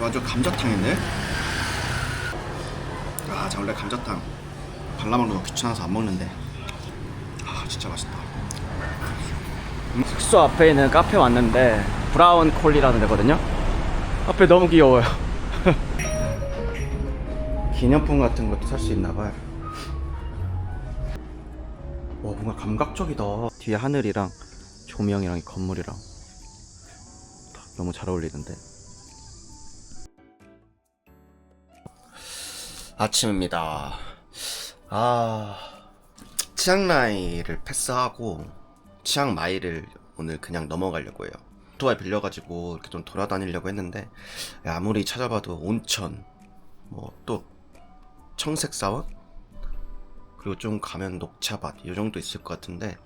완전 감자탕인데? 아, 저 원래 감자탕 발라먹는 거 귀찮아서 안 먹는데. 아, 진짜 맛있다. 숙소 앞에 있는 카페 왔는데 브라운 콜리라는 데거든요. 앞에 너무 귀여워요. 기념품 같은 것도 살 수 있나 봐요. 와 뭔가 감각적이다. 뒤에 하늘이랑 조명이랑 이 건물이랑 다 너무 잘 어울리는데. 아침입니다. 아, 치앙 라이를 패스하고 치앙 마이를 오늘 그냥 넘어가려고 해요. 오토바이 빌려가지고 이렇게 좀 돌아다니려고 했는데 아무리 찾아봐도 온천, 뭐 또 청색 사원 그리고 좀 가면 녹차밭 이 정도 있을 것 같은데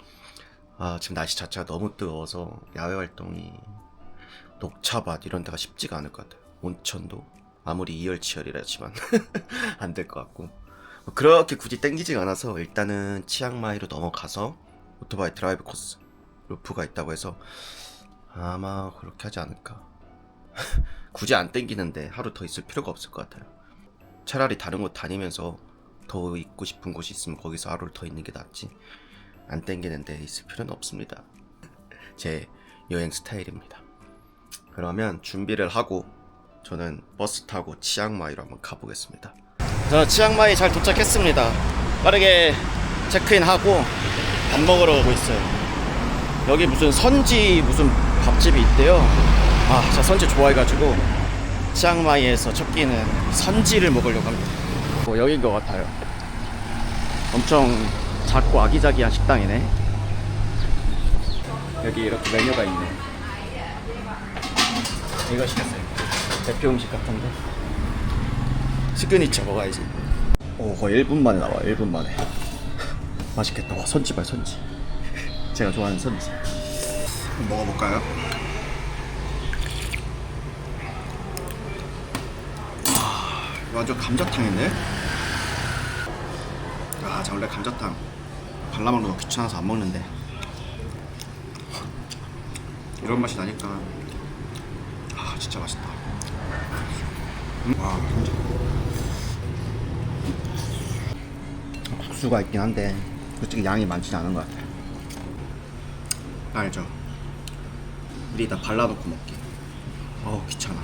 아 지금 날씨 자체가 너무 뜨거워서 야외 활동이 녹차밭 이런 데가 쉽지가 않을 것 같아요. 온천도 아무리 이열치열이라지만 안 될 것 같고. 뭐 그렇게 굳이 땡기지가 않아서 일단은 치앙마이로 넘어가서 오토바이 드라이브 코스 루프가 있다고 해서 아마 그렇게 하지 않을까. 굳이 안 땡기는데 하루 더 있을 필요가 없을 것 같아요. 차라리 다른 곳 다니면서 더 있고 싶은 곳이 있으면 거기서 하루를 더 있는 게 낫지. 안 땡기는데 있을 필요는 없습니다. 제 여행 스타일입니다. 그러면 준비를 하고 저는 버스 타고 치앙마이로 한번 가보겠습니다. 저는 치앙마이 잘 도착했습니다. 빠르게 체크인하고 밥 먹으러 가고 있어요. 여기 무슨 선지 무슨 밥집이 있대요. 아, 제가 선지 좋아해가지고 치앙마이에서 첫 끼는 선지를 먹으려고 합니다. 뭐 여긴 것 같아요. 엄청 작고 아기자기한 식당이네. 여기 이렇게 메뉴가 있네. 이거 시켰어요. 대표 음식 같은데. 시그니처 먹어야지. 오, 거의 1분 만에 나와. 1분 만에. 맛있겠다. 와, 선지 봐, 선지. 제가 좋아하는 선지. 먹어볼까요? 아, 완전 감자탕인데? 아, 저 원래 감자탕 발라먹는 거 귀찮아서 안 먹는데 이런 맛이 나니까 아, 진짜 맛있다. 음, 와, 진짜. 국수가 있긴 한데 솔직히 양이 많지는 않은 것 같아요. 알죠? 미리 다 발라놓고 먹기. 어우 귀찮아.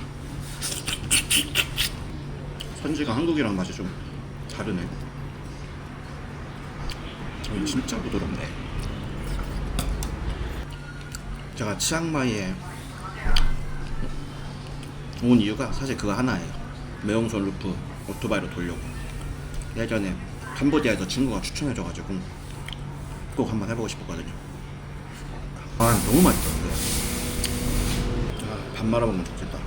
선지가 한국이랑 맛이 좀 다르네. 어, 진짜 부드럽네. 제가 치앙마이에 온 이유가 사실 그거 하나예요. 매용선 루프 오토바이로 돌려고. 예전에 캄보디아에서 친구가 추천해줘가지고 꼭 한번 해보고 싶었거든요. 아 너무 맛있던데. 아, 밥 말아 먹으면 좋겠다.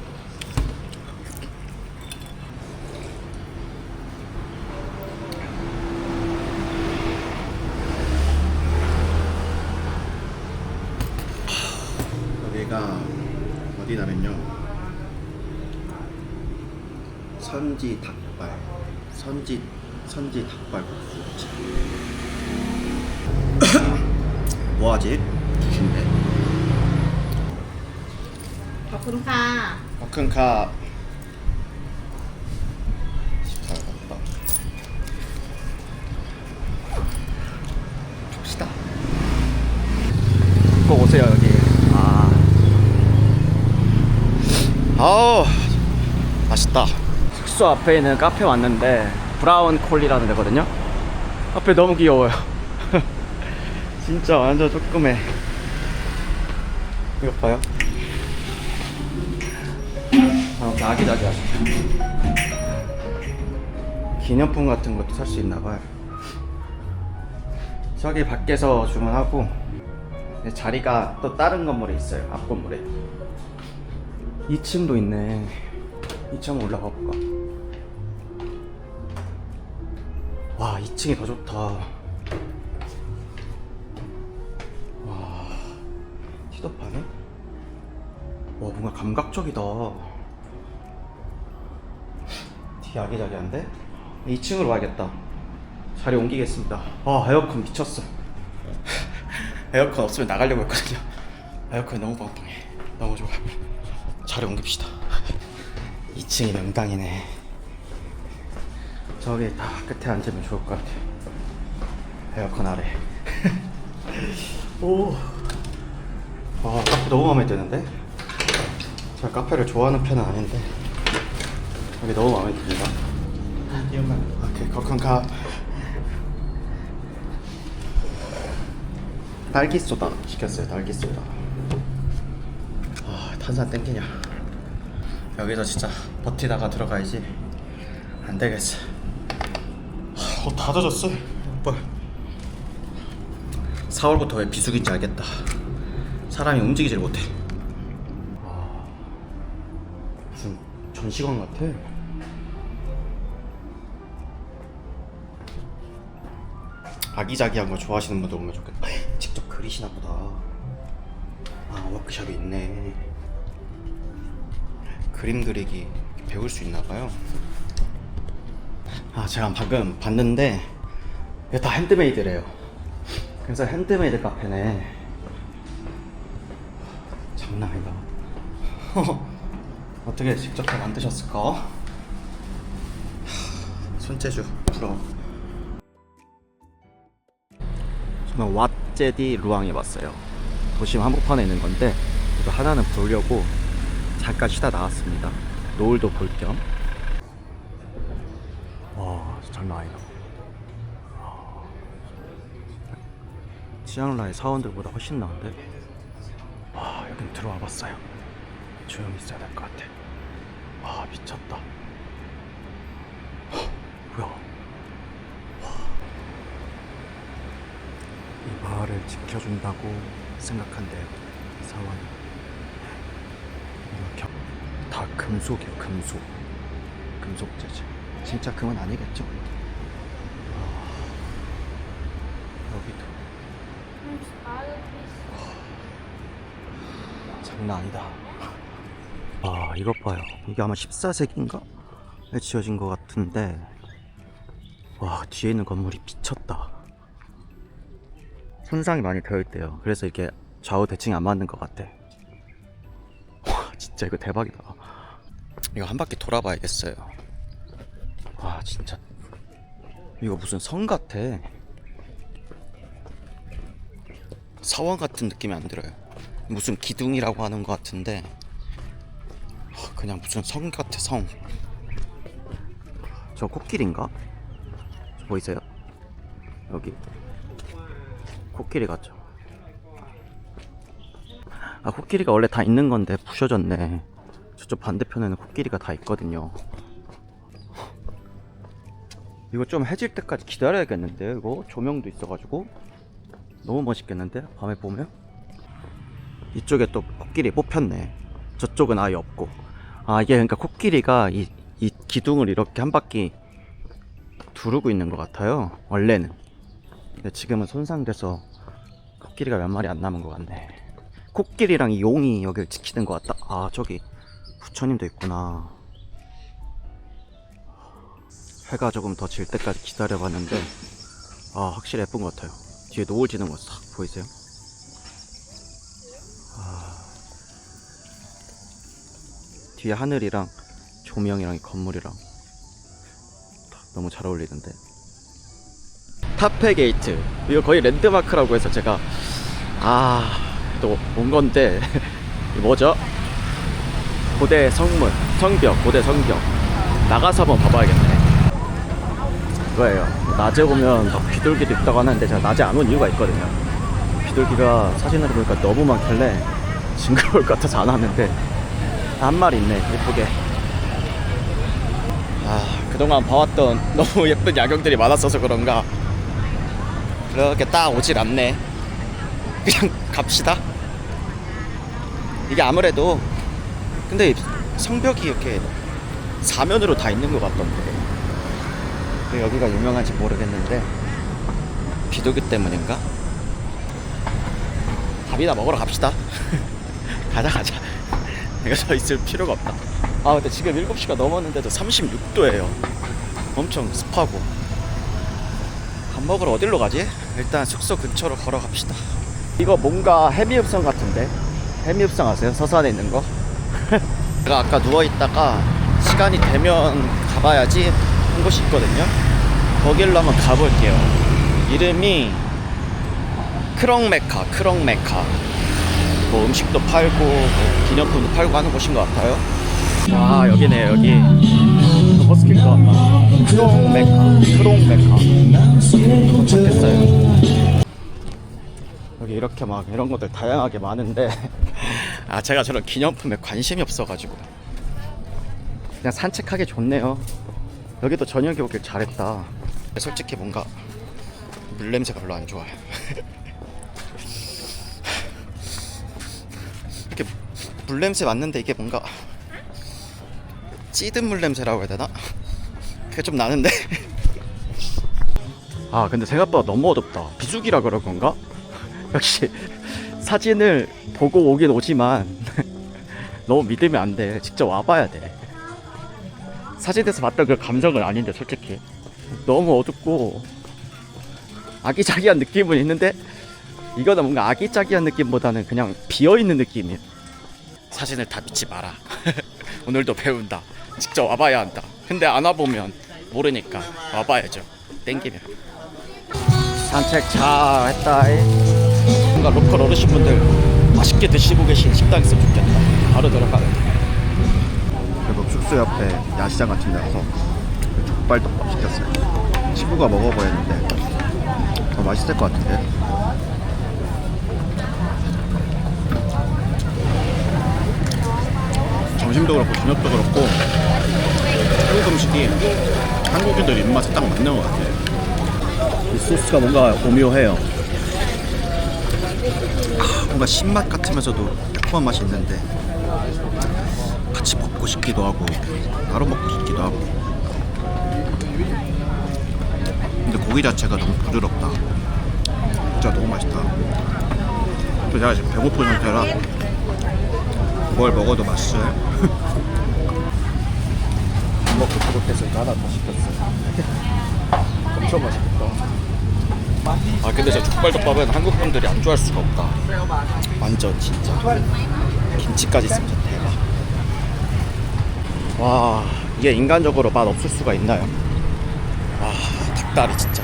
여기가 어디냐면요. 선지 닭발, 선지 선지 닭발 국수집. 뭐하지? 주신대. ขอบคุณค่ะ 버큰카 14가 다 줍시다. 꼭 오세요 여기. 아 아우 맛있다. 숙소 앞에 있는 카페 왔는데 브라운 콜리라는 데거든요. 앞에 너무 귀여워요. 진짜 완전 조그매. 이거 봐요. 아, 아기자기하죠. 기념품 같은 것도 살 수 있나 봐요. 저기 밖에서 주문하고 자리가 또 다른 건물에 있어요. 앞 건물에. 2층도 있네. 2층 올라가 볼까? 와, 2층이 더 좋다. 와, 티도파네? 와, 뭔가 감각적이다. 뒤 아기자기한데? 2층으로 가야겠다. 자리 옮기겠습니다. 아, 에어컨 미쳤어. 에어컨 없으면 나가려고 했거든요. 에어컨이 너무 빵빵해. 너무 좋아. 자리 옮깁시다. 2층이 명당이네. 저기 다 끝에 앉으면 좋을 것 같아. 에어컨 아래. 오. 와, 카페 너무 마음에 드는데? 제가 카페를 좋아하는 편은 아닌데. 여기 너무 마음에 듭니다. 오케이, 거컨카. 딸기 소다 시켰어요, 딸기 소다. 아, 탄산 땡기냐. 여기서 진짜 버티다가 들어가야지. 안 되겠어. 어, 다 젖었어. 오빠. 4월부터 왜 비수기인지 알겠다. 사람이 움직이질 못해. 무슨 전시관 같아. 아기자기한 거 좋아하시는 분들 오면 좋겠다. 직접 그리시나 보다. 아 워크숍이 있네. 그림 그리기 배울 수 있나 봐요. 아 제가 방금 봤는데 이게 다 핸드메이드래요. 그래서 핸드메이드 카페네. 장난 아니다. 어떻게 직접 다 만드셨을까? 손재주 부러워. 저는 왓제디 루앙에 왔어요. 도심 한복판에 있는 건데 하나는 보려고 잠깐 쉬다 나왔습니다. 노을도 볼 겸. 와, 장난 아니다. 치앙라이 사원들보다 훨씬 나은데. 와, 여긴 들어와 봤어요. 조용히 있어야 될 것 같아. 와, 미쳤다. 헉, 뭐야? 이 마을을 지켜준다고 생각한대요 사원이 이렇게 다 금속이요 금속 금속 재질 진짜 금은 아니겠죠? 아, 여기도 장난 아니다 아 이것 봐요 이게 아마 14세기인가?에 지어진 것 같은데 와 뒤에 있는 건물이 미쳤다 손상이 많이 되어 있대요. 그래서 이렇게 좌우 대칭이 안 맞는 것 같아. 와, 진짜 이거 대박이다. 이거 한 바퀴 돌아봐야겠어요. 와, 진짜. 이거 무슨 성 같아. 사원 같은 느낌이 안 들어요. 무슨 기둥이라고 하는 것 같은데. 와, 그냥 무슨 성 같아, 성. 저 코끼리인가? 저 보이세요? 여기. 코끼리 같죠? 아 코끼리가 원래 다 있는 건데 부셔졌네 저쪽 반대편에는 코끼리가 다 있거든요 이거 좀 해질 때까지 기다려야겠는데 이거? 조명도 있어가지고. 너무 멋있겠는데? 밤에 보면? 이쪽에 또 코끼리 뽑혔네. 저쪽은 아예 없고. 아 이게 그러니까 코끼리가 이, 이 기둥을 이렇게 한 바퀴 두르고 있는 것 같아요. 원래는. 근데 지금은 손상돼서 코끼리가 몇 마리 안 남은 것 같네. 코끼리랑 이 용이 여기를 지키는 것 같다. 아 저기 부처님도 있구나. 해가 조금 더 질 때까지 기다려 봤는데 아 확실히 예쁜 것 같아요. 뒤에 노을 지는 거 싹 보이세요? 아, 뒤에 하늘이랑 조명이랑 이 건물이랑 다 너무 잘 어울리는데. 타페 게이트 이거 거의 랜드마크라고 해서 제가 아또 온 건데 이 뭐죠? 고대 성문 성벽 고대 성벽 나가서 한번 봐봐야겠네 이거예요 낮에 보면 막 비둘기도 있다고 하는데 제가 낮에 안 온 이유가 있거든요 비둘기가 사진으로 보니까 너무 많길래 징그러울 것 같아서 안 왔는데 한 마리 있네 예쁘게 아 그동안 봐왔던 너무 예쁜 야경들이 많았어서 그런가 그렇게 딱 오질 않네. 그냥 갑시다. 이게 아무래도 근데 성벽이 이렇게 사면으로 다 있는 것 같던데. 왜 여기가 유명한지 모르겠는데 비둘기 때문인가? 밥이나 먹으러 갑시다. 가자 가자. 내가 서 있을 필요가 없다. 아 근데 지금 7시가 넘었는데도 36도예요. 엄청 습하고. 밥 먹으러 어디로 가지? 일단 숙소 근처로 걸어갑시다. 이거 뭔가 해미읍성 같은데? 해미읍성 아세요? 서산에 있는 거? 제가 아까 누워 있다가 시간이 되면 가봐야지 한 곳이 있거든요. 거길로 한번 가볼게요. 이름이 크롱메카, 크롱메카. 뭐 음식도 팔고 뭐 기념품도 팔고 하는 곳인 것 같아요. 와 여기네 여기. 버스킹 것 같다. 크롱메카, 크롱메카. 도착했어요. 여기 이렇게 막 이런 것들 다양하게 많은데 아 제가 저런 기념품에 관심이 없어가지고 그냥 산책하기 좋네요. 여기도 저녁에 오길 잘했다. 솔직히 뭔가 물 냄새 별로 안 좋아요. 이렇게 물 냄새 맡는데 이게 뭔가 찌든 물 냄새라고 해야 되나? 그게 좀 나는데. 아 근데 생각보다 너무 어둡다. 비수기라 그럴 건가? 역시 사진을 보고 오긴 오지만 너무 믿으면 안 돼. 직접 와봐야 돼. 사진에서 봤던 그 감정은 아닌데 솔직히 너무 어둡고 아기자기한 느낌은 있는데 이거는 뭔가 아기자기한 느낌보다는 그냥 비어있는 느낌이에요. 사진을 다 믿지 마라. 오늘도 배운다. 직접 와봐야 한다. 근데 안 와보면 모르니까 와봐야죠. 땡기면. 산책 잘 했다. 뭔가 로컬 어르신분들 맛있게 드시고 계신 식당 있으면 좋겠다. 바로 들어가야 돼. 그리고 숙소 옆에 야시장 같은 데 가서 족발덮밥 시켰어요. 친구가 먹어보야 했는데 더 맛있을 것 같은데. 점심도 그렇고 저녁도 그렇고 한국 음식이 한국인들 입맛에 딱 맞는 것 같아요. 이 소스가 뭔가 오묘해요. 아, 뭔가 신맛 같으면서도 매콤한 맛이 있는데 같이 먹고 싶기도 하고 따로 먹고 싶기도 하고 근데 고기 자체가 너무 부드럽다 진짜 너무 맛있다 또 제가 지금 배고픈 상태라 뭘 먹어도 맛있어요 밥 먹고 부족해서 하나 더 시켰어. 엄청 맛있겠다. 아 근데 저 족발덮밥은 한국 분들이 안 좋아할 수가 없다. 완전 진짜. 김치까지 있으면 대박. 와 이게 인간적으로 맛 없을 수가 있나요? 아 닭다리 진짜.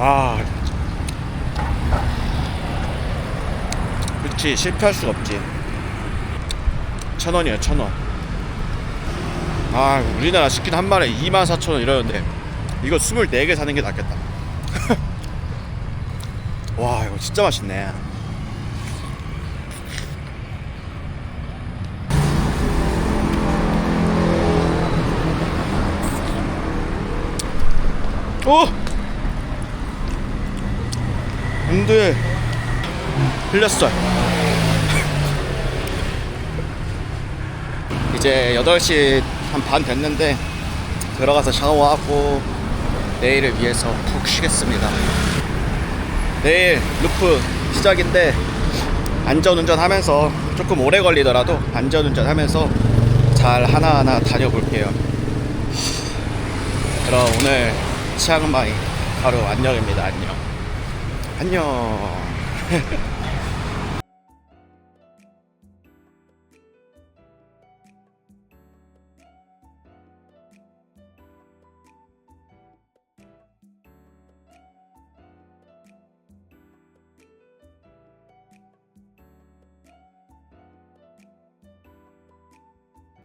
아 그렇지 실패할 수가 없지 천 원이에요 천원 아 우리나라 치킨 한 마리에 2만 4천 원 이러는데 이거 24개 사는 게 낫겠다 진짜 맛있네. 오! 안 돼 흘렸어 이제 8시 한 반 됐는데 들어가서 샤워하고 내일을 위해서 푹 쉬겠습니다 내일 루프 시작인데 안전운전 하면서 조금 오래 걸리더라도 안전운전 하면서 잘 하나하나 다녀볼게요. 그럼 오늘 치앙마이 바로 안녕입니다. 안녕. 안녕